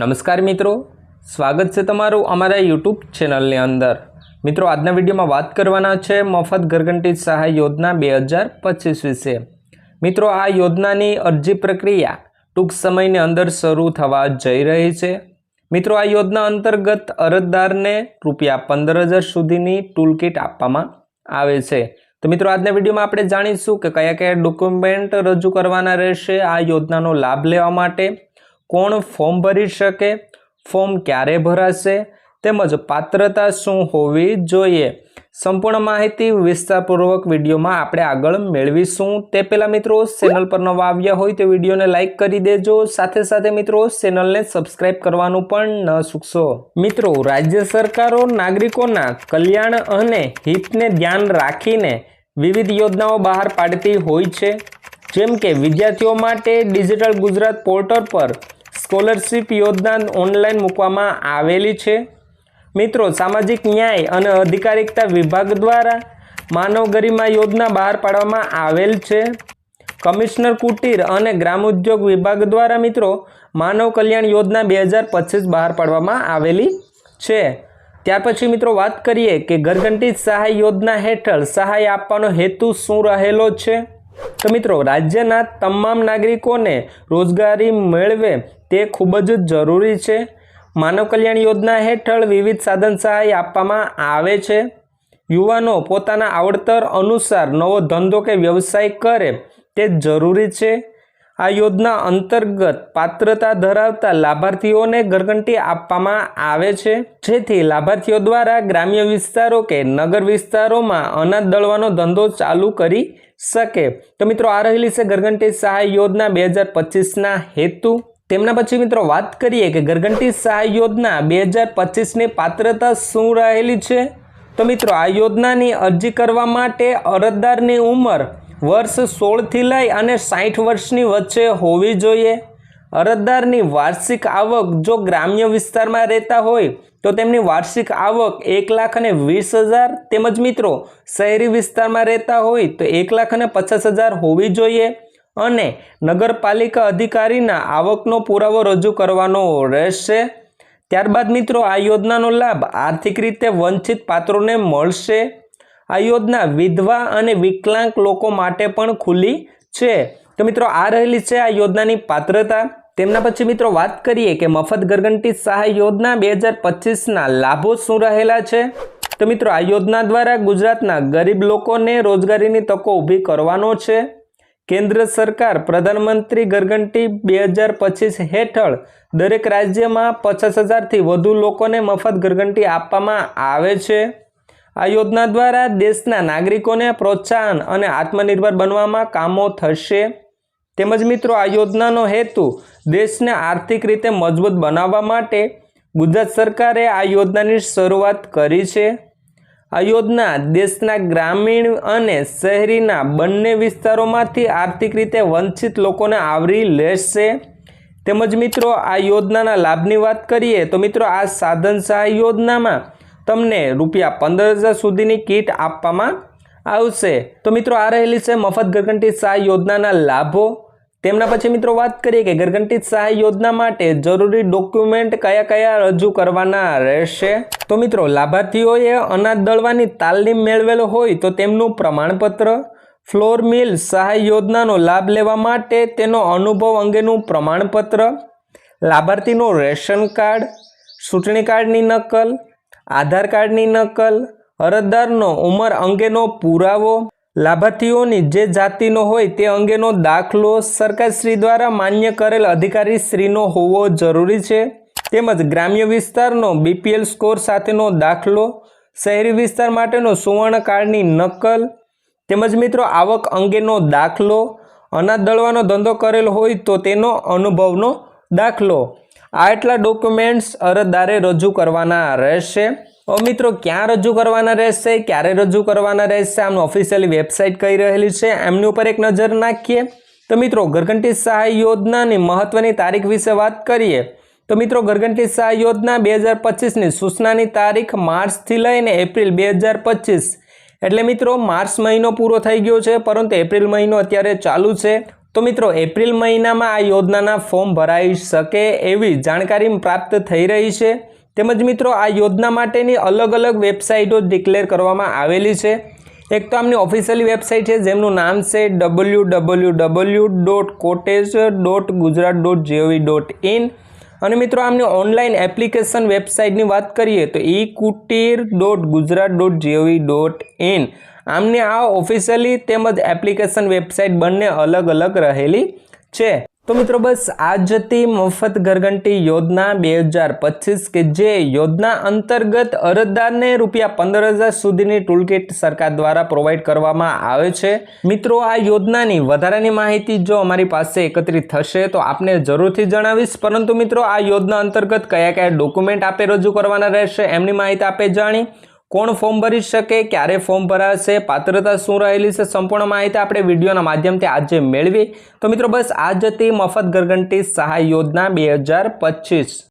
નમસ્કાર મિત્રો. સ્વાગત છે તમારું અમારા યુટ્યુબ ચેનલની અંદર. મિત્રો, આજના વિડીયોમાં વાત કરવાના છે મફત ઘરઘંટી સહાય યોજના બે હજાર પચીસ વિશે. મિત્રો, આ યોજનાની અરજી પ્રક્રિયા ટૂંક સમયની અંદર શરૂ થવા જઈ રહી છે. મિત્રો, આ યોજના અંતર્ગત અરજદારને રૂપિયા પંદર હજાર સુધીની ટૂલ કિટ આપવામાં આવે છે. તો મિત્રો, આજના વિડીયોમાં આપણે જાણીશું કે કયા કયા ડોક્યુમેન્ટ રજૂ કરવાના રહેશે આ યોજનાનો લાભ લેવા માટે. કોણ ફોર્મ ભરી શકે, ફોર્મ ક્યારે ભરાશે, તેમજ પાત્રતા શું હોવી જોઈએ? સંપૂર્ણ માહિતી વિસ્તારપૂર્વક વિડીયોમાં આપણે આગળ મેળવીશું. તે પહેલાં મિત્રો, ચેનલ પર નવા આવ્યા હોય તો વિડીયોને લાઇક કરી દેજો. સાથે સાથે મિત્રો, ચેનલને સબસ્ક્રાઇબ કરવાનું પણ ન ચૂકશો મિત્રો, રાજ્ય સરકારો નાગરિકોના કલ્યાણ અને હિતને ધ્યાન રાખીને વિવિધ યોજનાઓ બહાર પાડતી હોય છે. જેમ કે વિદ્યાર્થીઓ માટે ડિજિટલ ગુજરાત પોર્ટલ પર સ્કોલરશિપ યોજના ઓનલાઈન મૂકવામાં આવેલી છે. મિત્રો, સામાજિક ન્યાય અને અધિકારિકતા વિભાગ દ્વારા માનવ ગરિમા યોજના બહાર પાડવામાં આવેલ છે. કમિશનર કુટીર અને ગ્રામ ઉદ્યોગ વિભાગ દ્વારા, મિત્રો, માનવ કલ્યાણ યોજના બે હજાર પચીસ બહાર પાડવામાં આવેલી છે. ત્યાર પછી, મિત્રો, વાત કરીએ કે ઘરઘંટી સહાય યોજના હેઠળ સહાય આપવાનો હેતુ શું રહેલો છે? તો મિત્રો, રાજ્યના તમામ નાગરિકોને રોજગારી મેળવે તે ખૂબ જ જરૂરી છે. માનવ કલ્યાણ યોજના હેઠળ વિવિધ સાધન સહાય આપવામાં આવે છે. યુવાનો પોતાના આવડતર અનુસાર નવો ધંધો કે વ્યવસાય કરે તે જરૂરી છે. આ યોજના અંતર્ગત પાત્રતા ધરાવતા લાભાર્થીઓને ઘરઘંટી આપવામાં આવે છે. જેથી લાભાર્થીઓ દ્વારા ગ્રામ્ય વિસ્તારો કે નગર વિસ્તારોમાં અનાજ દળવાનો ધંધો ચાલુ કરી શકે. તો મિત્રો, આ રહેલી છે ઘરઘંટી સહાય યોજના બે હજાર પચીસના હેતુ. તેમના પછી મિત્રો, વાત કરીએ કે ઘરઘંટી સહાય યોજના બે હજાર પચીસની પાત્રતા શું રહેલી છે? તો મિત્રો, આ યોજનાની અરજી કરવા માટે અરજદારની ઉંમર વર્ષ સોળથી લઈ અને સાઠ વર્ષની વચ્ચે હોવી જોઈએ. અરજદારની વાર્ષિક આવક જો ગ્રામ્ય વિસ્તારમાં રહેતા હોય, તો તેમની વાર્ષિક આવક એક લાખ અને વીસ હજાર તેમજ મિત્રો, શહેરી વિસ્તારમાં રહેતા હોય, તો એક લાખ અને પચાસ હજાર હોવી જોઈએ. અને નગરપાલિકા અધિકારીના આવકનો પુરાવો રજૂ કરવાનો રહેશે. ત્યારબાદ મિત્રો, આ યોજનાનો લાભ આર્થિક રીતે વંચિત પાત્રોને મળશે. આ યોજના વિધવા અને વિકલાંગ લોકો માટે પણ ખુલ્લી છે. તો મિત્રો, આ રહેલી છે આ યોજનાની પાત્રતા. તેમના પછી મિત્રો, વાત કરીએ કે મફત ગરગંટી સહાય યોજના બે હજાર પચીસના લાભો શું રહેલા છે? તો મિત્રો, આ યોજના દ્વારા ગુજરાતના ગરીબ લોકોને રોજગારીની તકો ઊભી કરવાનો છે. કેન્દ્ર સરકાર, પ્રધાનમંત્રી ગરગંટી બે હજાર પચીસ હેઠળ દરેક રાજ્યમાં પચાસ હજારથી વધુ લોકોને મફત ગરગંટી આપવામાં આવે છે. આ યોજના દ્વારા દેશના નાગરિકોને પ્રોત્સાહન અને આત્મનિર્ભર બનવામાં કામો થશે. તેમજ મિત્રો, આ યોજનાનો હેતુ દેશને આર્થિક રીતે મજબૂત બનાવવા માટે ગુજરાત સરકારે આ યોજનાની શરૂઆત કરી છે. આ યોજના દેશના ગ્રામીણ અને શહેરીના બંને વિસ્તારોમાંથી આર્થિક રીતે વંચિત લોકોને આવરી લેશે. તેમજ મિત્રો, આ યોજનાના લાભની વાત કરીએ તો મિત્રો, આ સાધન સહાય યોજનામાં તમને રૂપિયા પંદર હજાર સુધીની કીટ આપવામાં આવશે. તો મિત્રો, આ રહેલી છે મફત ઘરઘંટી સહાય યોજનાના લાભો. તેમના પછી મિત્રો વાત કરીએ કે ઘરઘંટી સહાય યોજના માટે જરૂરી ડોક્યુમેન્ટ કયા કયા રજૂ કરવાના રહેશે? તો મિત્રો, લાભાર્થીઓએ અનાજ દળવાની તાલીમ મેળવેલો હોય તો તેમનું પ્રમાણપત્ર, ફ્લોર મિલ સહાય યોજનાનો લાભ લેવા માટે તેનો અનુભવ અંગેનું પ્રમાણપત્ર, લાભાર્થીનું રેશન કાર્ડ, ચૂંટણી કાર્ડની નકલ આધાર કાર્ડની નકલ, અરજદારનો ઉંમર અંગેનો પુરાવો, લાભાર્થીઓની જે જાતિનો હોય તે અંગેનો દાખલો સરકારશ્રી દ્વારા માન્ય કરેલ અધિકારી શ્રીનો હોવો જરૂરી છે. તેમજ ગ્રામ્ય વિસ્તારનો બીપીએલ સ્કોર સાથેનો દાખલો, શહેરી વિસ્તાર માટેનો સુવર્ણ કાર્ડની નકલ, તેમજ મિત્રો આવક અંગેનો દાખલો, અનાજ દળવાનો ધંધો કરેલ હોય તો તેનો અનુભવનો દાખલો. આ એટલા ડોક્યુમેન્ટ્સ અરજદારે રજૂ કરવાના રહેશે? હવે મિત્રો, ક્યાં રજૂ કરવાના રહેશે? ક્યારે રજૂ કરવાના રહેશે? આમનું ઓફિશિયલી વેબસાઇટ કહી રહેલી છે? એમની ઉપર એક નજર નાખીએ. તો મિત્રો, ઘરઘંટી સહાય યોજનાની મહત્વની તારીખ વિશે વાત કરીએ. તો મિત્રો, ઘરઘંટી સહાય યોજના બે હજાર પચીસની સૂચનાની તારીખ માર્ચથી લઈને એપ્રિલ બે હજાર પચીસ. એટલે મિત્રો, માર્ચ મહિનો પૂરો થઈ ગયો છે, પરંતુ એપ્રિલ મહિનો અત્યારે ચાલુ છે. તો મિત્રો, એપ્રિલ મહિનામાં આ યોજનાના ફોર્મ ભરાઈ શકે એવી જાણકારી પ્રાપ્ત થઈ રહી છે. તેમજ મિત્રો, આ યોજના માટેની અલગ અલગ વેબસાઇટો ડિક્લેર કરવામાં આવેલી છે. એક તો આમની ઓફિશિયલી વેબસાઇટ છે, જેમનું નામ છે W W W dot cottage dot Gujarat dot GOV dot in અને મિત્રો, આમની ઓનલાઈન એપ્લિકેશન વેબસાઇટની વાત કરીએ તો e Kutir dot Gujarat dot G O V dot in આમની આ ઓફિશિયલી તેમજ એપ્લિકેશન વેબસાઇટ બંને અલગ અલગ રહેલી છે. તો મિત્રો બસ આ જતી મફત ઘરઘંટી યોજના બે હજાર પચીસ કે જે યોજના અંતર્ગત અરજદારને રૂપિયા પંદર હજાર સુધીની ટૂલકીટ સરકાર દ્વારા પ્રોવાઈડ કરવામાં આવે છે. મિત્રો આ યોજનાની વધારાની માહિતી જો અમારી પાસે એકત્રિત થશે તો આપને જરૂરથી જણાવીશ. પરંતુ મિત્રો આ યોજના અંતર્ગત કયા કયા ડોક્યુમેન્ટ આપે રજૂ કરવાના રહેશે એમની માહિતી આપે જાણી. કોણ ફોર્મ ભરી શકે, ક્યારે ફોર્મ ભરાશે, પાત્રતા શું રહેલી છે, સંપૂર્ણ માહિતી આપણે વિડીયોના માધ્યમથી આજે મેળવી. તો મિત્રો બસ આજથી મફત ઘરઘંટી સહાય યોજના બે હજાર પચીસ.